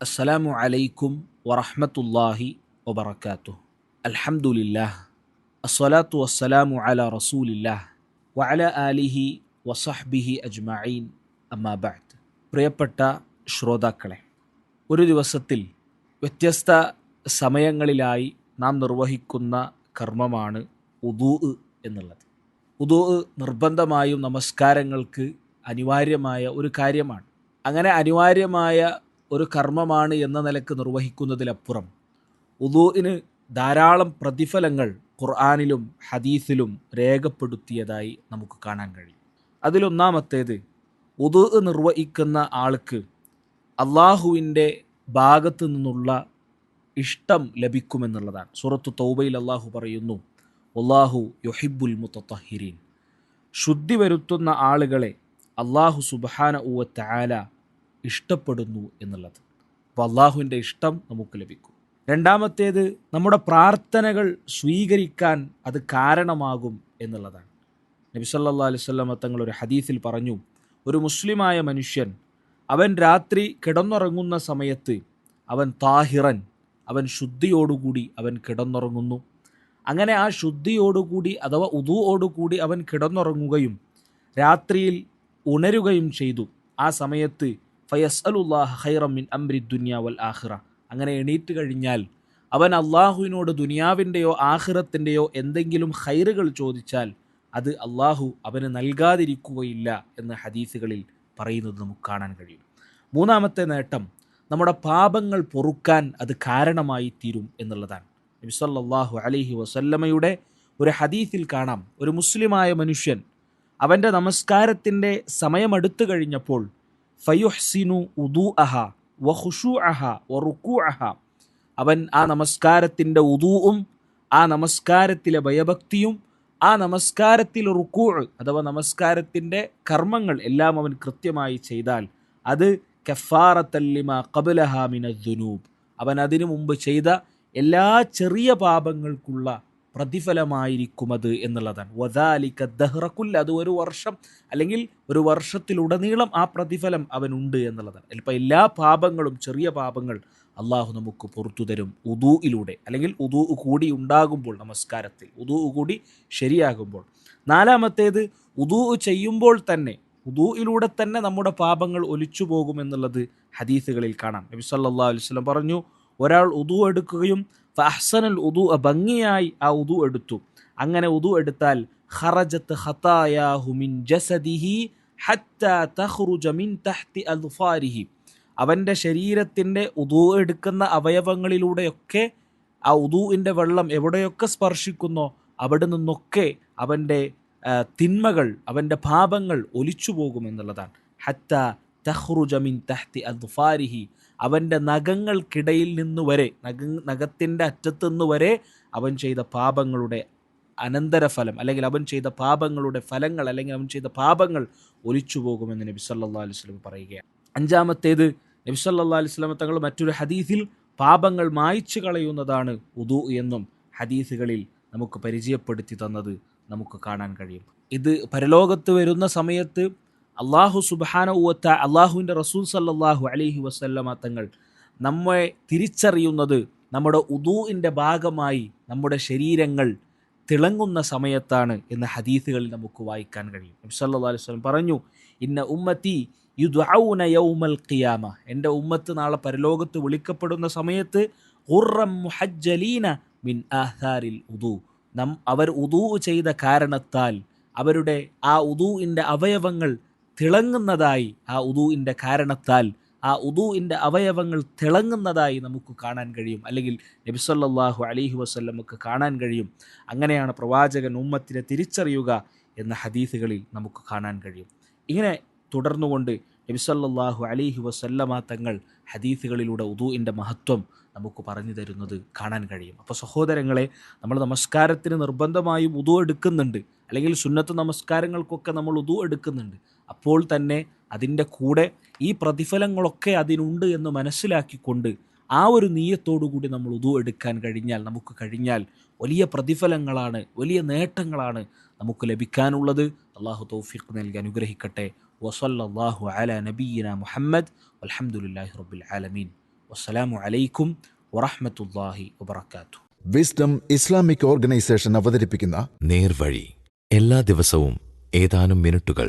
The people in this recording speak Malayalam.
അസ്സലാമു അലൈക്കും വറഹമത്തല്ലാഹി വബറകാതുഹു അൽഹംദുലില്ലാഹ് അസ്സലാത്തു വസ്സലാമു അല റസൂലില്ലാഹ് വഅല ആലിഹി വസഹ്ബിഹി അജ്മഈൻ. അമ്മാബാദ് പ്രിയപ്പെട്ട ശ്രോതാക്കളെ ഒരു ദിവസത്തിൽ വ്യത്യസ്ത സമയങ്ങളിലായി നാം നിർവഹിക്കുന്ന കർമ്മമാണ് ഉദൂ എന്നുള്ളത്. ഉദൂ നിർബന്ധമായും നമസ്കാരങ്ങൾക്ക് അനിവാര്യമായ ഒരു കാര്യമാണ്. അങ്ങനെ അനിവാര്യമായ ഒരു കർമ്മമാണ് എന്ന നിലയ്ക്ക് നിർവഹിക്കുന്നതിലപ്പുറം. ഉദൂഇന് ധാരാളം പ്രതിഫലങ്ങൾ ഖുർആാനിലും ഹദീസിലും രേഖപ്പെടുത്തിയതായി നമുക്ക് കാണാൻ കഴിയും. അതിലൊന്നാമത്തേത് ഉദു നിർവഹിക്കുന്ന ആൾക്ക് അള്ളാഹുവിന്റെ ഭാഗത്തു നിന്നുള്ള ഇഷ്ടം ലഭിക്കുമെന്നുള്ളതാണ്. സൂറത്തു തൗബയിൽ അള്ളാഹു പറയുന്നു അള്ളാഹു യൊഹിബുൽ മുത്തഹിരീൻ ശുദ്ധി വരുത്തുന്ന ആളുകളെ അള്ളാഹു സുബാന ഊവത്ത് ആല ഇഷ്ടപ്പെടുന്നു എന്നുള്ളത്. അപ്പോൾ അള്ളാഹുവിന്റെ ഇഷ്ടം നമുക്ക് ലഭിക്കും. രണ്ടാമത്തേത് നമ്മുടെ പ്രാർത്ഥനകൾ സ്വീകരിക്കാൻ അത് കാരണമാകും എന്നുള്ളതാണ്. നബി സല്ലാ അലുവല്ലമ തങ്ങൾ ഒരു ഹദീസിൽ പറഞ്ഞു ഒരു മുസ്ലിമായ മനുഷ്യൻ അവൻ രാത്രി കിടന്നുറങ്ങുന്ന സമയത്ത് അവൻ താഹിറൻ അവൻ ശുദ്ധിയോടുകൂടി അവൻ കിടന്നുറങ്ങുന്നു. അങ്ങനെ ആ ശുദ്ധിയോടുകൂടി അഥവാ ഉദുവോടുകൂടി അവൻ കിടന്നുറങ്ങുകയും രാത്രിയിൽ ഉണരുകയും ചെയ്തു. ആ സമയത്ത് ഫയസ് അലുല്ലാഹ് ഹൈറം മിൻ അംരി ദുനിയ വൽ ആഹിറ അങ്ങനെ എണീറ്റ് കഴിഞ്ഞാൽ അവൻ അള്ളാഹുവിനോട് ദുനിയാവിന്റെയോ ആഹിറത്തിന്റെയോ എന്തെങ്കിലും ഹൈറുകൾ ചോദിച്ചാൽ അത് അള്ളാഹു അവന് നൽകാതിരിക്കുകയില്ല എന്ന് ഹദീസുകളിൽ പറയുന്നത് നമുക്ക് കാണാൻ കഴിയും. മൂന്നാമത്തെ നേട്ടം നമ്മുടെ പാപങ്ങൾ പൊറുക്കാൻ അത് കാരണമായി തീരും എന്നുള്ളതാണ്. നബിസല്ലാഹു അലൈഹി വസല്ലമയുടെ ഒരു ഹദീസിൽ കാണാം. ഒരു മുസ്ലിമായ മനുഷ്യൻ അവന്റെ നമസ്കാരത്തിന്റെ സമയമെടുത്തു കഴിഞ്ഞപ്പോൾ ഫയുഹ്സിനു ഉദു അഹ വഹുഷു അഹ വറുക്കു അഹ അവൻ ആ നമസ്കാരത്തിന്റെ ഉദുവും ആ നമസ്കാരത്തിലെ ഭയഭക്തിയും ആ നമസ്കാരത്തിൽ റുക്കൂ അഥവാ നമസ്കാരത്തിന്റെ കർമ്മങ്ങൾ എല്ലാം അവൻ കൃത്യമായി ചെയ്താൽ അത് കഫാറത്തല്ലിമ കബലഹാമിന ദുനൂബ്. അവൻ അതിനു മുമ്പ് ചെയ്ത എല്ലാ ചെറിയ പാപങ്ങൾക്കുള്ള പ്രതിഫലമായിരിക്കും അത് എന്നുള്ളതാണ് വദാലിക്ക ദഹ്റക്കുല്ല അത് ഒരു വർഷം അല്ലെങ്കിൽ ഒരു വർഷത്തിലുടനീളം ആ പ്രതിഫലം അവനുണ്ട് എന്നുള്ളതാണ്. ചിലപ്പോൾ എല്ലാ പാപങ്ങളും ചെറിയ പാപങ്ങൾ അള്ളാഹു നമുക്ക് പുറത്തു തരും ഉദൂയിലൂടെ അല്ലെങ്കിൽ ഉദൂ കൂടി ഉണ്ടാകുമ്പോൾ നമസ്കാരത്തിൽ ഉദൂ കൂടി ശരിയാകുമ്പോൾ. നാലാമത്തേത് ഉദൂ ചെയ്യുമ്പോൾ തന്നെ ഉദൂയിലൂടെ തന്നെ നമ്മുടെ പാപങ്ങൾ ഒലിച്ചു പോകുമെന്നുള്ളത് ഹദീസുകളിൽ കാണാം. നബി സല്ലാ അലുവലം പറഞ്ഞു ഒരാൾ ഉദൂ എടുക്കുകയും ഫഹ്സനൽ ഉദു ഭംഗിയായി ആ ഉദു എടുത്തു. അങ്ങനെ ഉദു എടുത്താൽ ഖറജത്ത് ഖതായാഹു മിൻ ജസദിഹി ഹത്താ തഖ്റുജ മിൻ തഹ്തി അൽഫാരിഹി അവന്റെ ശരീരത്തിന്റെ ഉദു എടുക്കുന്ന അവയവങ്ങളിലൂടെയൊക്കെ ആ ഉദുവിന്റെ വെള്ളം എവിടെയൊക്കെ സ്പർശിക്കുന്നോ അവിടെ നിന്നൊക്കെ അവന്റെ തിന്മകൾ അവന്റെ പാപങ്ങൾ ഒലിച്ചു പോകുമെന്നുള്ളതാണ് ഹത്ത തഹ്റുജ മിൻ തഹ്തി അദ്ഫാരിഹി. അവന്റെ നഖങ്ങൾക്കിടയിൽ നിന്ന് വരെ നഖ നഖത്തിന്റെ അറ്റത്തുനിന്ന് വരെ അവൻ ചെയ്ത പാപങ്ങളുടെ അനന്തരഫലം അല്ലെങ്കിൽ അവൻ ചെയ്ത പാപങ്ങളുടെ ഫലങ്ങൾ അല്ലെങ്കിൽ അവൻ ചെയ്ത പാപങ്ങൾ ഒലിച്ചു പോകുമെന്ന് നബി സല്ലാ അലൈഹി സ്വലം പറയുകയാണ്. അഞ്ചാമത്തേത് നബി സല്ലാ അലൈഹി സ്വലം തങ്ങൾ മറ്റൊരു ഹദീസിൽ പാപങ്ങൾ മായ്ച്ചു കളയുന്നതാണ് ഉദു എന്നും ഹദീസുകളിൽ നമുക്ക് പരിചയപ്പെടുത്തി തന്നത് നമുക്ക് കാണാൻ കഴിയും. ഇത് പരലോകത്ത് വരുന്ന സമയത്ത് അള്ളാഹു സുബാന ഊവത്ത അള്ളാഹുവിന്റെ റസൂൽ സല്ലാഹു അലഹി വസ്ല്ലമ തങ്ങൾ നമ്മെ തിരിച്ചറിയുന്നത് നമ്മുടെ ഉദൂവിന്റെ ഭാഗമായി നമ്മുടെ ശരീരങ്ങൾ തിളങ്ങുന്ന സമയത്താണ് എന്ന ഹദീസുകളിൽ നമുക്ക് വായിക്കാൻ കഴിയും. നബി സല്ലാ അലൈഹി വസ്ലം പറഞ്ഞു ഇന്ന ഉമ്മത്തി യുദ്ഔന യൗമൽ ഖിയാമ. എന്റെ ഉമ്മത്ത് നാളെ പരലോകത്ത് വിളിക്കപ്പെടുന്ന സമയത്ത് ഉറം മുഹജ്ജലീന മിൻ ആഹാരിൽ ഉദു. നം അവർ ഉദൂ ചെയ്ത കാരണത്താൽ അവരുടെ ആ ഉദൂവിന്റെ അവയവങ്ങൾ തിളങ്ങുന്നതായി ആ ഉദൂവിന്റെ കാരണത്താൽ ആ ഉദൂവിന്റെ അവയവങ്ങൾ തിളങ്ങുന്നതായി നമുക്ക് കാണാൻ കഴിയും. അല്ലെങ്കിൽ നബിസല്ലാഹു അലിഹി വസ്ല്ലമക്ക് കാണാൻ കഴിയും. അങ്ങനെയാണ് പ്രവാചകൻ ഉമ്മത്തിനെ തിരിച്ചറിയുക എന്ന ഹദീസുകളിൽ നമുക്ക് കാണാൻ കഴിയും. ഇങ്ങനെ തുടർന്നുകൊണ്ട് നബിസല്ലാഹു അലിഹി വസല്ലമ തങ്ങൾ ഹദീസുകളിലൂടെ ഉദൂവിന്റെ മഹത്വം നമുക്ക് പറഞ്ഞു തരുന്നത് കാണാൻ കഴിയും. അപ്പോൾ സഹോദരങ്ങളെ നമ്മൾ നമസ്കാരത്തിന് നിർബന്ധമായും ഉദു എടുക്കുന്നുണ്ട്. അല്ലെങ്കിൽ സുന്നത്ത് നമസ്കാരങ്ങൾക്കൊക്കെ നമ്മൾ ഉദു എടുക്കുന്നുണ്ട്. അപ്പോൾ തന്നെ അതിന്റെ കൂടെ ഈ പ്രതിഫലങ്ങളൊക്കെ അതിനുണ്ട് എന്ന് മനസ്സിലാക്കിക്കൊണ്ട് ആ ഒരു നീയത്തോടു കൂടി നമ്മൾ ഉതു എടുക്കാൻ കഴിഞ്ഞാൽ നമുക്ക് കഴിഞ്ഞാൽ വലിയ പ്രതിഫലങ്ങളാണ് വലിയ നേട്ടങ്ങളാണ് നമുക്ക് ലഭിക്കാനുള്ളത്. അള്ളാഹു തൗഫീഖ് നൽകി അനുഗ്രഹിക്കട്ടെ. വസല്ലാഹു അല നബീന മുഹമ്മദ്. അലഹമുല്ലാഹി റബുൽ ആലമീൻ. വസ്സലാമു അലൈക്കും വറഹമത്തല്ലാഹി വബറകാതുഹു. വിസ്ഡം ഇസ്ലാമിക് ഓർഗനൈസേഷൻ അവതരിപ്പിക്കുന്ന നേർവഴി എല്ലാ ദിവസവും ഏതാനും മിനിറ്റുകൾ